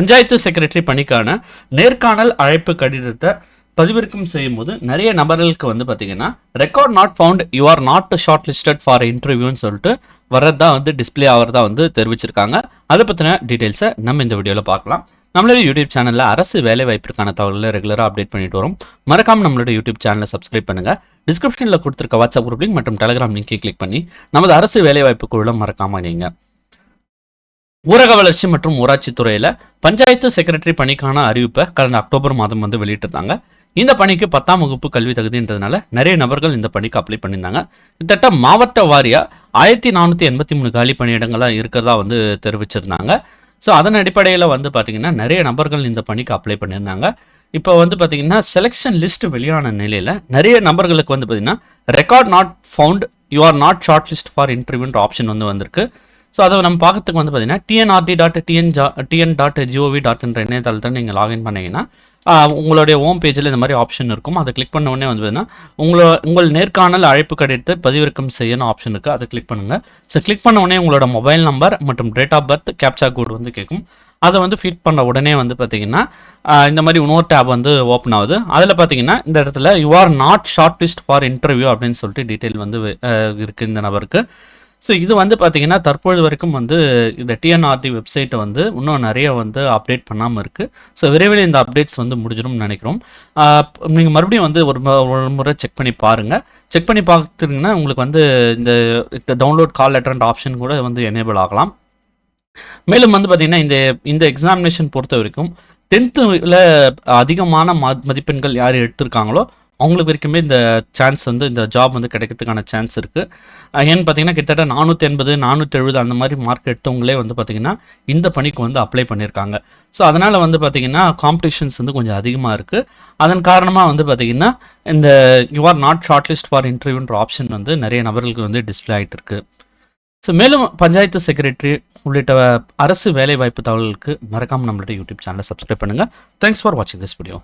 Panchayat secretary பணிக்கான நேர்காணல் அழைப்பு கடிதத்தை பதிவிறக்கம் செய்யும் போது நிறைய நபர்களுக்கு வந்து பார்த்தீங்கன்னா record not found you are not short listed for இன்டர்வியூன்னு சொல்லிட்டு வரதா வந்து டிஸ்ப்ளே ஆகிறதா வந்து தெரிவிச்சிருக்காங்க. அதை பற்றின டீட்டெயில்ஸை நம்ம இந்த வீடியோவில் பார்க்கலாம். நம்மளோட யூடியூப் சேனலில் அரசு வேலை வாய்ப்பிற்கான தகவல்களை ரெகுலராக அப்டேட் பண்ணிட்டு வரும். மறக்காம நம்மளோட யூடியூப் சேனலை சப்ஸ்கிரைப் பண்ணுங்க. டிஸ்கிரிப்ஷனில் கொடுத்துருக்க வாட்ஸ்அப் குரூப் லிங்க் மற்றும் டெலிகிராம் லிங்கை கிளிக் பண்ணி நமது அரசு வேலை வாய்ப்பு குழுல மறக்காமல் நீங்கள் ஊரக வளர்ச்சி மற்றும் ஊராட்சி துறையில பஞ்சாயத்து செக்ரட்டரி பணிக்கான அறிவிப்பை கடந்த அக்டோபர் மாதம் வந்து வெளியிட்டிருந்தாங்க. இந்த பணிக்கு பத்தாம் வகுப்பு கல்வி தகுதின்றதுனால நிறைய நபர்கள் இந்த பணிக்கு அப்ளை பண்ணியிருந்தாங்க. கிட்டத்தட்ட மாவட்ட வாரியா ஆயிரத்தி நானூற்றி எண்பத்தி மூணு காலி பணியிடங்களாக இருக்கிறதா வந்து தெரிவிச்சிருந்தாங்க. ஸோ அதன் அடிப்படையில் வந்து பார்த்தீங்கன்னா நிறைய நபர்கள் இந்த பணிக்கு அப்ளை பண்ணியிருந்தாங்க. இப்போ வந்து பார்த்தீங்கன்னா செலெக்ஷன் லிஸ்ட் வெளியான நிலையில் நிறைய நபர்களுக்கு வந்து பார்த்தீங்கன்னா record not found you are not short list for இன்டர்வியூன்ற option வந்து வந்திருக்கு. ஸோ அதை நம்ம பார்க்கறதுக்கு வந்து பார்த்தீங்கன்னா டிஎன்ஆர்டி டாட் டிஎன் ஜா டிஎன் டாட் ஜிஓவி டாட்ன்ற இணையதளத்தை நீங்கள் லாகின் பண்ணீங்கன்னா உங்களுடைய ஹோம் பேஜில் இந்த மாதிரி ஆப்ஷன் இருக்கும். அதை கிளிக் பண்ண உடனே வந்து பார்த்தீங்கன்னா உங்களோட உங்கள் நேர்காணல் அழைப்பு கிடைத்து பதிவிறக்கம் செய்யணும் ஆப்ஷன் இருக்குது அதை கிளிக் பண்ணுங்கள் ஸோ கிளிக் பண்ண உடனே உங்களோட மொபைல் நம்பர் மற்றும் date of birth captcha code வந்து கேட்கும். அதை வந்து ஃபீட் பண்ண உடனே வந்து பார்த்தீங்கன்னா இந்த மாதிரி இன்னொரு டேப் வந்து ஓப்பன் ஆகுது. அதில் பார்த்தீங்கன்னா இந்த இடத்துல you are not short list for interview அப்படின்னு சொல்லிட்டு டீட்டெயில் வந்து இருக்குது இந்த நபருக்கு. ஸோ இது வந்து பார்த்தீங்கன்னா தற்பொழுது வரைக்கும் வந்து இந்த டிஎன்ஆர்டி வெப்சைட்டை வந்து இன்னும் நிறைய வந்து அப்டேட் பண்ணாமல் இருக்குது ஸோ விரைவில் இந்த அப்டேட்ஸ் வந்து முடிஞ்சிடும்னு நினைக்கிறோம். நீங்கள் மறுபடியும் வந்து ஒரு மு- ஒரு முறை செக் பண்ணி பாருங்கள் செக் பண்ணி பார்த்துருங்கன்னா உங்களுக்கு வந்து இந்த டவுன்லோட் கால் லெட்டர்ன்ற ஆப்ஷன் கூட வந்து எனேபிள் ஆகலாம். மேலும் வந்து பார்த்தீங்கன்னா இந்த இந்த எக்ஸாமினேஷன் பொறுத்த வரைக்கும் டென்த்தில் அதிகமான ம மதிப்பெண்கள் யார் எடுத்திருக்காங்களோ அவங்களுக்கு வரைக்குமே இந்த சான்ஸ் வந்து இந்த ஜாப் வந்து கிடைக்கிறதுக்கான சான்ஸ் இருக்குது ஏன்னு பார்த்தீங்கன்னா கிட்டத்தட்ட நானூற்றி எண்பது நானூற்றி எழுபது அந்த மாதிரி மார்க் எடுத்தவங்களே வந்து பார்த்தீங்கன்னா இந்த பணிக்கு வந்து அப்ளை பண்ணியிருக்காங்க. ஸோ அதனால் வந்து பார்த்திங்கன்னா காம்படிஷன்ஸ் வந்து கொஞ்சம் அதிகமாக இருக்குது அதன் காரணமாக வந்து பார்த்திங்கன்னா இந்த you are not short list for இன்டர்வியூன்ற option வந்து நிறைய நபர்களுக்கு வந்து டிஸ்ப்ளே ஆகிட்டு இருக்குது ஸோ மேலும் பஞ்சாயத்து செக்ரட்டரி உள்ளிட்ட அரசு வேலைவாய்ப்பு தகவல்களுக்கு மறக்காம நம்மளுடைய யூடியூப் சேனலை சப்ஸ்கிரைப் பண்ணுங்கள் தேங்க்ஸ் ஃபார் வாட்சிங் திஸ் வீடியோ